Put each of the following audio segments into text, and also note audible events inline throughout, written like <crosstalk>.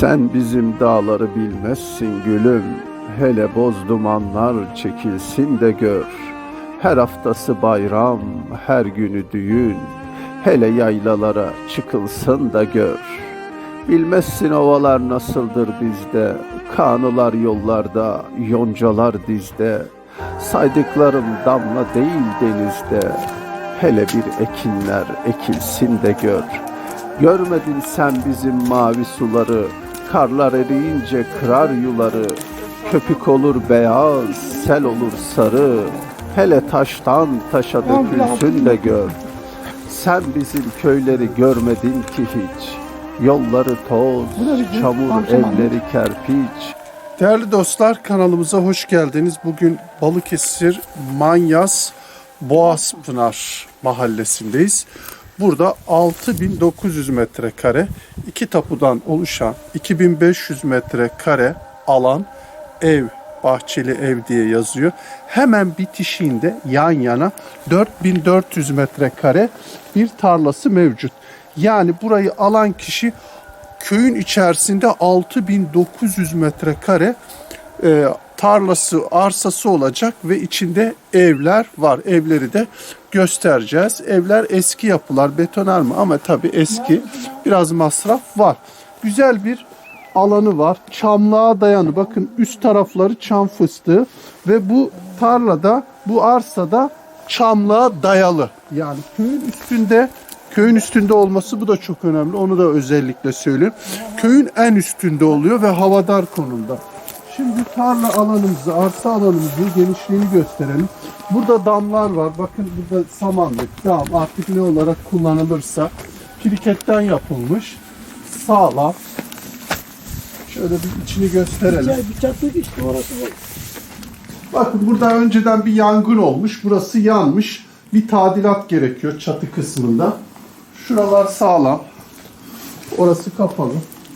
Sen bizim dağları bilmezsin gülüm. Hele boz dumanlar çekilsin de gör. Her haftası bayram, her günü düğün. Hele yaylalara çıkılsın da gör. Bilmezsin ovalar nasıldır bizde. Kanılar yollarda, yoncalar dizde. Saydıklarım damla değil denizde. Hele bir ekinler ekilsin de gör. Görmedin sen bizim mavi suları, karlar eriyince kırar yuları. Köpük olur beyaz, sel olur sarı. Hele taştan taşa dökülsün de gör. Sen bizim köyleri görmedin ki hiç. Yolları toz, çamur, evleri kerpiç. Değerli dostlar kanalımıza hoş geldiniz. Bugün Balıkesir Manyas Boğazpınar mahallesindeyiz. Burada 6900 metrekare iki tapudan oluşan 2500 metrekare alan ev, bahçeli ev diye yazıyor. Hemen bitişiğinde yan yana 4400 metrekare bir tarlası mevcut. Yani burayı alan kişi köyün içerisinde 6900 metrekare e, tarlası, arsası olacak ve içinde evler var. Evleri de göstereceğiz. Evler eski yapılar, betonarme ama tabii eski. Biraz masraf var. Güzel bir alanı var. Çamlığa dayanı. Bakın üst tarafları çam fıstığı ve bu tarlada, bu arsada çamlığa dayalı. Yani köyün üstünde Köyün üstünde olması bu da çok önemli. Onu da özellikle söyleyeyim. Köyün en üstünde oluyor ve havadar konumda. Şimdi tarla alanımızı, arsa alanımızı genişliğini gösterelim. Burada damlar var. Bakın burada samanlık, dam artık ne olarak kullanılırsa piriketten yapılmış. Sağlam. Şöyle bir içini gösterelim. Çatlık işte orası. Bakın burada önceden bir yangın olmuş. Burası yanmış. Bir tadilat gerekiyor çatı kısmında. Şuralar sağlam. Orası kapalı.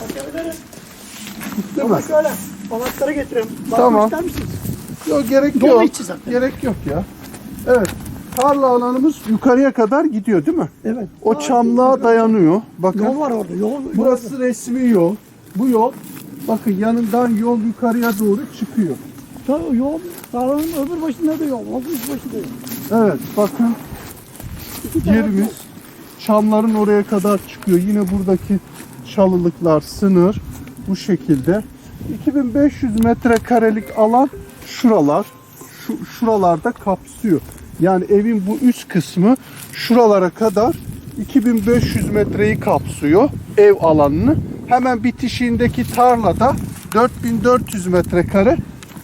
Bakabilirim. Değil mi? Şöyle balıkları getireyim. Bakmak Tamam. ister misiniz? Yok gerek Dolu yok. içi zaten. Gerek yok ya. Evet. Tarla alanımız yukarıya kadar gidiyor değil mi? Evet. O Aa, çamlığa dayanıyor. Bakın. Yol var orada. Yol, yol Burası resmi yol. Bu yol bakın yanından yol yukarıya doğru çıkıyor. Ta- yol. Tarlanın öbür başında da yol. Üst başında yol. Evet bakın İki taraf yerimiz yol. çamların oraya kadar çıkıyor. Yine buradaki çalılıklar sınır bu şekilde. 2500 metrekarelik alan şuralar. Şu, şuralarda kapsıyor. Yani evin bu üst kısmı şuralara kadar 2500 metreyi kapsıyor ev alanını. Hemen bitişiğindeki tarlada 4400 metrekare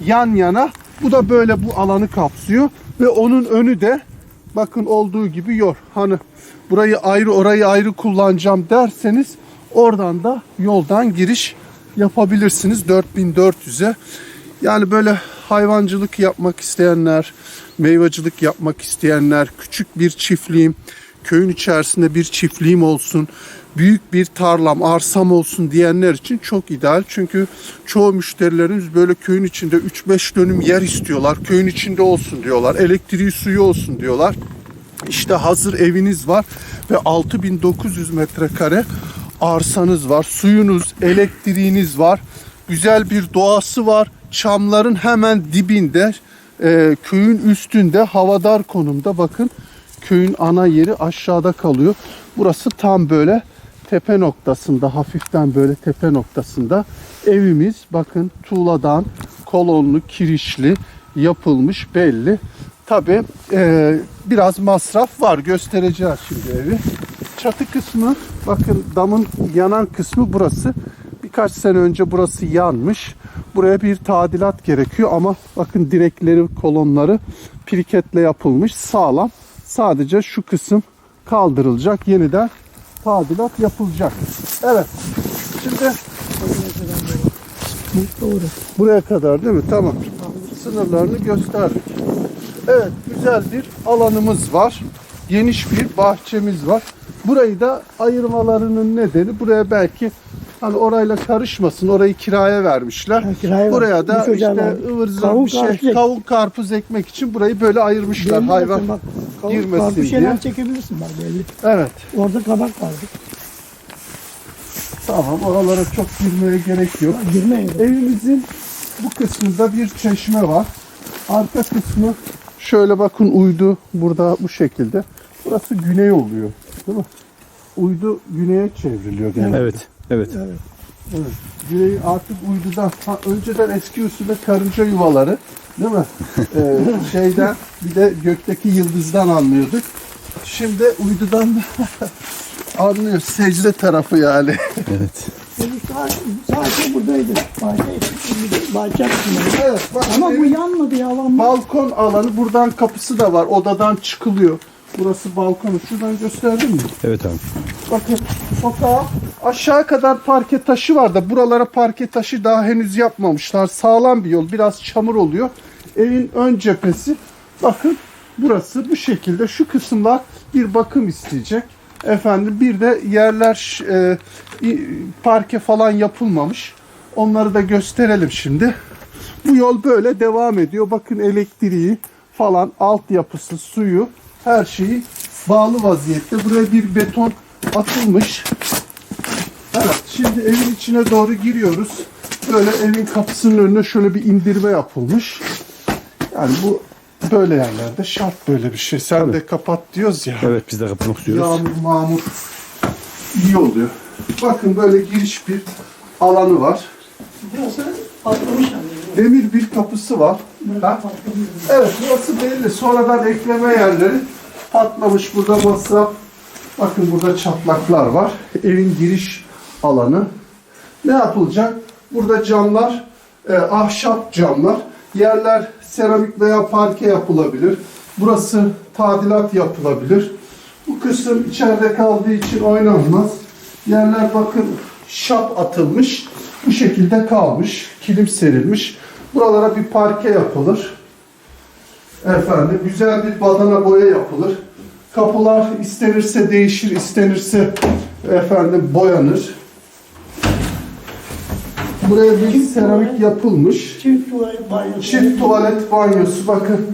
yan yana. Bu da böyle bu alanı kapsıyor ve onun önü de bakın olduğu gibi yol. Hani burayı ayrı orayı ayrı kullanacağım derseniz oradan da yoldan giriş yapabilirsiniz 4400'e. Yani böyle hayvancılık yapmak isteyenler, meyvacılık yapmak isteyenler, küçük bir çiftliğim, köyün içerisinde bir çiftliğim olsun, büyük bir tarlam, arsam olsun diyenler için çok ideal. Çünkü çoğu müşterilerimiz böyle köyün içinde 3-5 dönüm yer istiyorlar. Köyün içinde olsun diyorlar. Elektriği suyu olsun diyorlar. İşte hazır eviniz var ve 6900 metrekare arsanız var. Suyunuz, elektriğiniz var. Güzel bir doğası var. Çamların hemen dibinde, e, köyün üstünde havadar konumda bakın. Köyün ana yeri aşağıda kalıyor. Burası tam böyle tepe noktasında, hafiften böyle tepe noktasında. Evimiz bakın tuğladan kolonlu, kirişli yapılmış belli. Tabi biraz masraf var. Göstereceğiz şimdi evi. Çatı kısmı bakın damın yanan kısmı burası. Birkaç sene önce burası yanmış. Buraya bir tadilat gerekiyor ama bakın direkleri, kolonları piriketle yapılmış. Sağlam. Sadece şu kısım kaldırılacak. Yeniden tadilat yapılacak. Evet. Şimdi Doğru. buraya kadar değil mi? Tamam. Sınırlarını gösterdik. Evet, güzel bir alanımız var. Geniş bir bahçemiz var. Burayı da ayırmalarının nedeni buraya belki hani orayla karışmasın. Orayı kiraya vermişler. Ha, kiraya buraya da işte ıvır zıvır Kavun, bir şey, kavun karpuz ekmek için burayı böyle ayırmışlar. Belli Hayvan bak, kavun- girmesin karpuz diye. şeyler çekebilirsin bak belli. Evet. Orada kabak vardı. Tamam oralara çok girmeye gerek yok. Girmeyin. Evimizin bu kısmında bir çeşme var. Arka kısmı şöyle bakın uydu burada bu şekilde. Burası güney oluyor. Değil mi? Uydu güneye çevriliyor genelde. Evet. Evet. Evet. Güney artık uydudan ha, önceden eski usulde karınca yuvaları değil mi? <laughs> Ee, şeyden bir de gökteki yıldızdan anlıyorduk. Şimdi uydudan da <laughs> anlıyor. Secde tarafı yani. Evet. Sadece, buradaydı. Bahçe, evet. Bak, Ama bu yanmadı ya. Balkon alanı buradan kapısı da var. Odadan çıkılıyor. Burası balkonu. Şuradan gösterdim mi? Evet abi. Bakın sokağa aşağı kadar parke taşı var da buralara parke taşı daha henüz yapmamışlar. Sağlam bir yol. Biraz çamur oluyor. Evin ön cephesi bakın burası bu şekilde. Şu kısımlar bir bakım isteyecek. Efendim bir de yerler e, parke falan yapılmamış. Onları da gösterelim şimdi. Bu yol böyle devam ediyor. Bakın elektriği falan, altyapısı, suyu, her şeyi bağlı vaziyette. Buraya bir beton atılmış. Evet, şimdi evin içine doğru giriyoruz. Böyle evin kapısının önüne şöyle bir indirme yapılmış. Yani bu böyle yerlerde şart böyle bir şey. Sen de kapat diyoruz ya. Evet biz de kapatmak istiyoruz. Yağmur mağmur iyi oluyor. Bakın böyle giriş bir alanı var. Burası patlamış yani. Demir bir kapısı var. Evet burası belli. Sonradan ekleme yerleri patlamış. Burada masraf. Bakın burada çatlaklar var. Evin giriş alanı. Ne yapılacak? Burada camlar, e, ahşap camlar. Yerler seramik veya parke yapılabilir. Burası tadilat yapılabilir. Bu kısım içeride kaldığı için oynanmaz. Yerler bakın şap atılmış. Bu şekilde kalmış. Kilim serilmiş. Buralara bir parke yapılır. Efendim güzel bir badana boya yapılır. Kapılar istenirse değişir, istenirse efendim boyanır. Buraya bir seramik yapılmış. Çift tuvalet banyosu. Çift tuvalet banyosu bakın.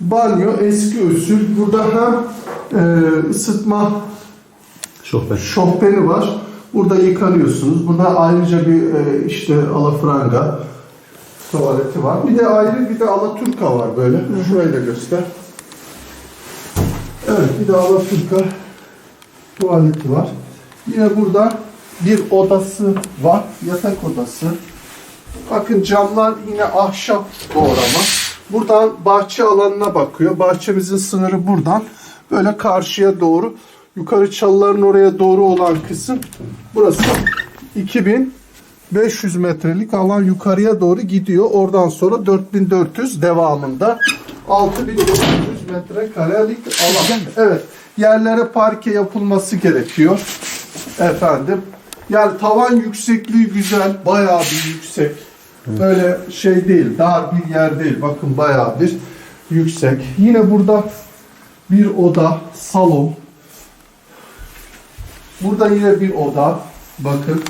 Banyo eski usul. Burada hem e, ısıtma Şofben. şofbeni var. Burada yıkanıyorsunuz. Burada ayrıca bir e, işte alafranga tuvaleti var. Bir de ayrı bir de alaturka var böyle. Şurayı da göster. Evet bir de alaturka tuvaleti var. Yine burada bir odası var. Yatak odası. Bakın camlar yine ahşap doğrama. Buradan bahçe alanına bakıyor. Bahçemizin sınırı buradan. Böyle karşıya doğru. Yukarı çalıların oraya doğru olan kısım. Burası 2500 metrelik alan yukarıya doğru gidiyor. Oradan sonra 4400 devamında 6900 metrekarelik alan. Evet. Yerlere parke yapılması gerekiyor. Efendim. Yani tavan yüksekliği güzel. Bayağı bir yüksek. Böyle şey değil. Dar bir yer değil. Bakın bayağı bir yüksek. Yine burada bir oda, salon. Burada yine bir oda. Bakın.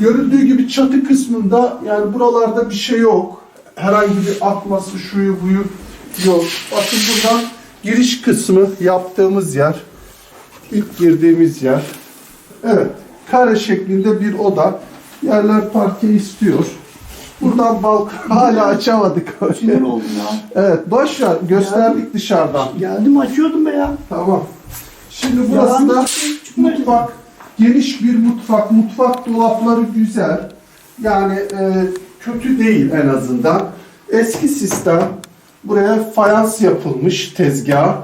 Görüldüğü gibi çatı kısmında yani buralarda bir şey yok. Herhangi bir akması şuyu buyu yok. Bakın buradan giriş kısmı yaptığımız yer. İlk girdiğimiz yer. Evet. Kare şeklinde bir oda. Yerler parke istiyor. Buradan balkon <laughs> hala açamadık. Sinir oldum ya. Evet boş ver. Gösterdik dışarıdan. Geldim açıyordum be ya. Tamam. Şimdi burası Yalan da çıkmadı. mutfak. Geniş bir mutfak. Mutfak dolapları güzel. Yani e, kötü değil en azından. Eski sistem. Buraya fayans yapılmış tezgah.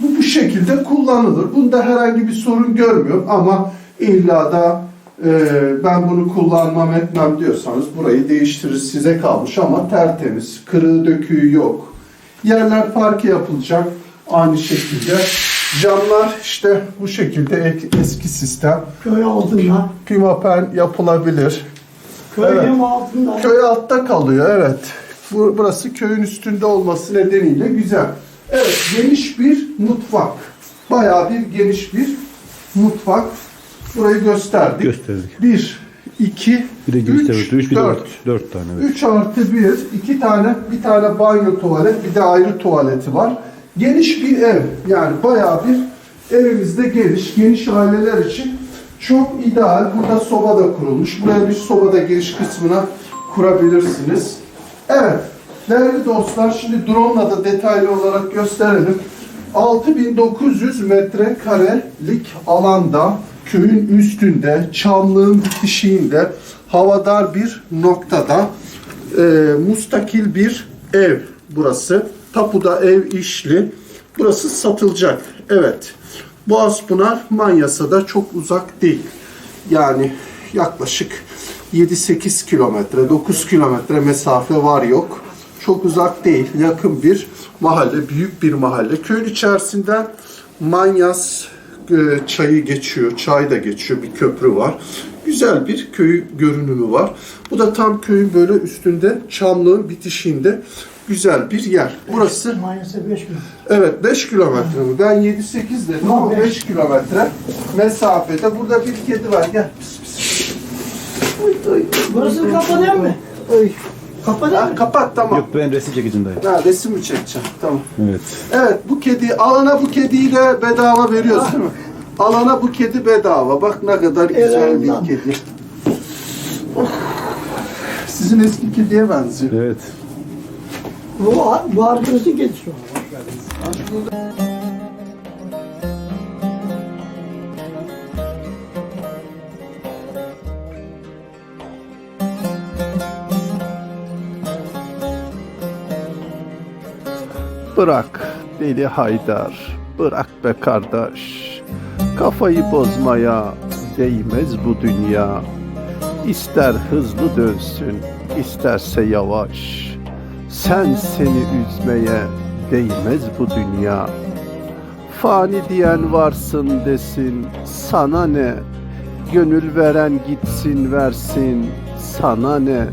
Bu bu şekilde kullanılır. Bunda herhangi bir sorun görmüyorum ama illa da e, ben bunu kullanmam etmem diyorsanız burayı değiştirir size kalmış ama tertemiz. Kırığı döküğü yok. Yerler parke yapılacak aynı şekilde. Camlar işte bu şekilde ek- eski sistem. Köy altında. Pimapen yapılabilir. Köy Evet. altında. Köy altta kalıyor evet. Bu, burası köyün üstünde olması nedeniyle güzel. Evet geniş bir mutfak. Bayağı bir geniş bir mutfak. Burayı gösterdik. Gösterdik. Bir, iki, Bir de üç, tarafı. 3 bir dört. 4. 4 tane evet. 3 artı 1, 2 tane, bir tane banyo tuvalet, bir de ayrı tuvaleti var. Geniş bir ev. Yani bayağı bir evimizde geniş, geniş aileler için Çok ideal. Burada soba da kurulmuş. Buraya bir soba da giriş kısmına kurabilirsiniz. Evet. Değerli dostlar şimdi drone da detaylı olarak gösterelim. 6900 metrekarelik alanda köyün üstünde, çamlığın bitişiğinde, havadar bir noktada e, mustakil bir ev burası. Tapuda ev işli. Burası satılacak. Evet. Boğazpınar Manyas'a çok uzak değil. Yani yaklaşık 7-8 kilometre, 9 kilometre mesafe var yok. Çok uzak değil. Yakın bir mahalle, büyük bir mahalle. Köyün içerisinden Manyas e, çayı geçiyor, çay da geçiyor, bir köprü var. Güzel bir köy görünümü var. Bu da tam köyün böyle üstünde, çamlığın bitişiğinde güzel bir yer. Burası Manyas'a 5 gün. Evet 5 kilometre mi? Ben 7-8 dedim ama 5 kilometre mesafede. Burada bir kedi var. Gel. Pis, pis. Oy, oy, Burası kapanıyor mu? oy. Mu? kapat tamam. Yok ben resim çekeceğim dayı. Ha, resim mi çekeceğim? Tamam. Evet. Evet bu kedi alana bu kediyi de bedava veriyoruz değil mi? Alana bu kedi bedava. Bak ne kadar güzel Helal bir kedi. Oh. Sizin eski kediye benziyor. Evet. Bu, bu arkadaşı geçiyor. Bırak deli Haydar, bırak be kardeş. Kafayı bozmaya değmez bu dünya. İster hızlı dönsün, isterse yavaş. Sen seni üzmeye değmez bu dünya. Fani diyen varsın desin, sana ne? Gönül veren gitsin versin, sana ne?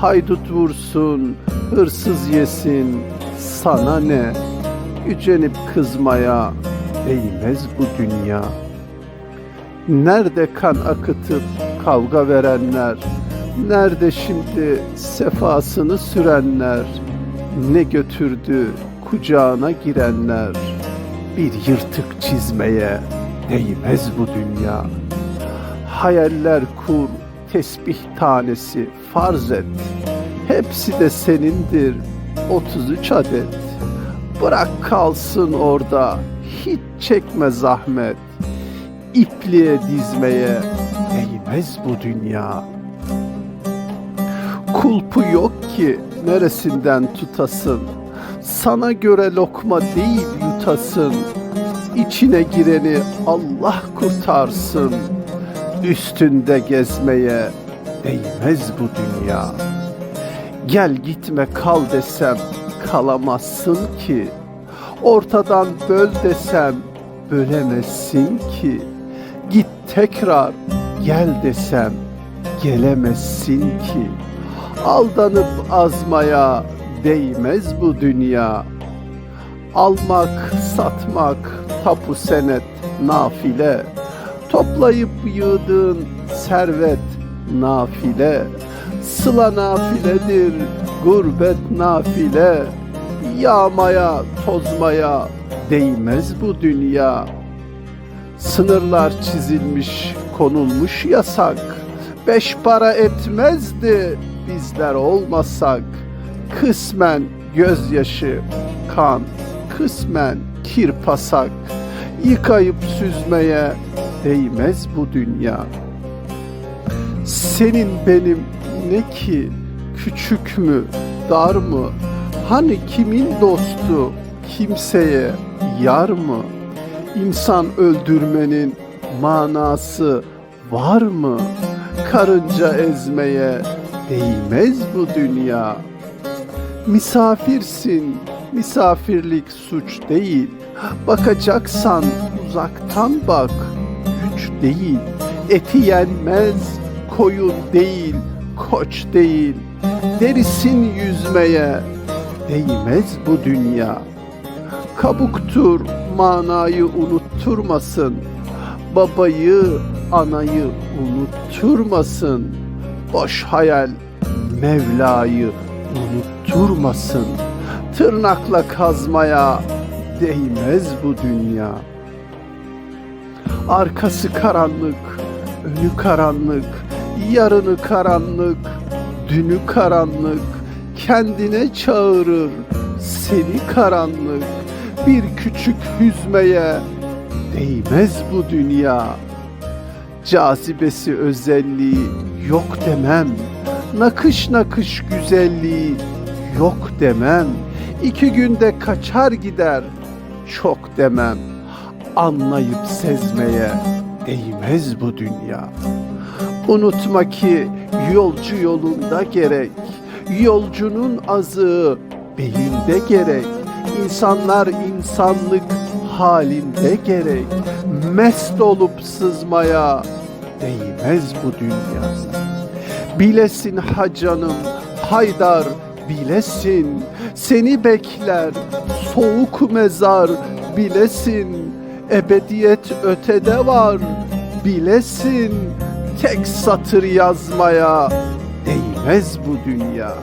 Haydut vursun, hırsız yesin, sana ne? Gücenip kızmaya değmez bu dünya. Nerede kan akıtıp kavga verenler? Nerede şimdi sefasını sürenler? Ne götürdü kucağına girenler? Bir yırtık çizmeye değmez bu dünya. Hayaller kur, tesbih tanesi farz et. Hepsi de senindir 33 adet. Bırak kalsın orada, hiç çekme zahmet. İpliğe dizmeye değmez bu dünya. Kulpu yok ki neresinden tutasın. Sana göre lokma değil yutasın. İçine gireni Allah kurtarsın. Üstünde gezmeye değmez bu dünya. Gel gitme kal desem kalamazsın ki. Ortadan böl desem bölemezsin ki. Git tekrar gel desem gelemezsin ki. Aldanıp azmaya değmez bu dünya. Almak, satmak, tapu senet, nafile. Toplayıp yığdığın servet, nafile. Sıla nafiledir, gurbet nafile. Yağmaya, tozmaya değmez bu dünya. Sınırlar çizilmiş, konulmuş yasak. Beş para etmezdi bizler olmasak. Kısmen gözyaşı, kan, kısmen kirpasak. Yıkayıp süzmeye değmez bu dünya. Senin benim ne ki küçük mü, dar mı? Hani kimin dostu, kimseye yar mı? İnsan öldürmenin manası var mı? Karınca ezmeye değmez bu dünya. Misafirsin, misafirlik suç değil. Bakacaksan uzaktan bak, güç değil. Eti yenmez, koyun değil, koç değil. Derisin yüzmeye değmez bu dünya. Kabuktur manayı unutturmasın. Babayı, anayı unutturmasın. Boş hayal Mevla'yı unutturmasın. Tırnakla kazmaya değmez bu dünya. Arkası karanlık, önü karanlık, yarını karanlık, dünü karanlık, kendine çağırır seni karanlık. Bir küçük hüzmeye değmez bu dünya. Cazibesi özelliği yok demem. Nakış nakış güzelliği yok demem. İki günde kaçar gider çok demem. Anlayıp sezmeye değmez bu dünya. Unutma ki yolcu yolunda gerek. Yolcunun azığı belinde gerek. İnsanlar insanlık halinde gerek. Mest olup sızmaya değmez bu dünya. Bilesin ha canım Haydar bilesin. Seni bekler soğuk mezar bilesin. Ebediyet ötede var bilesin. Tek satır yazmaya değmez bu dünya.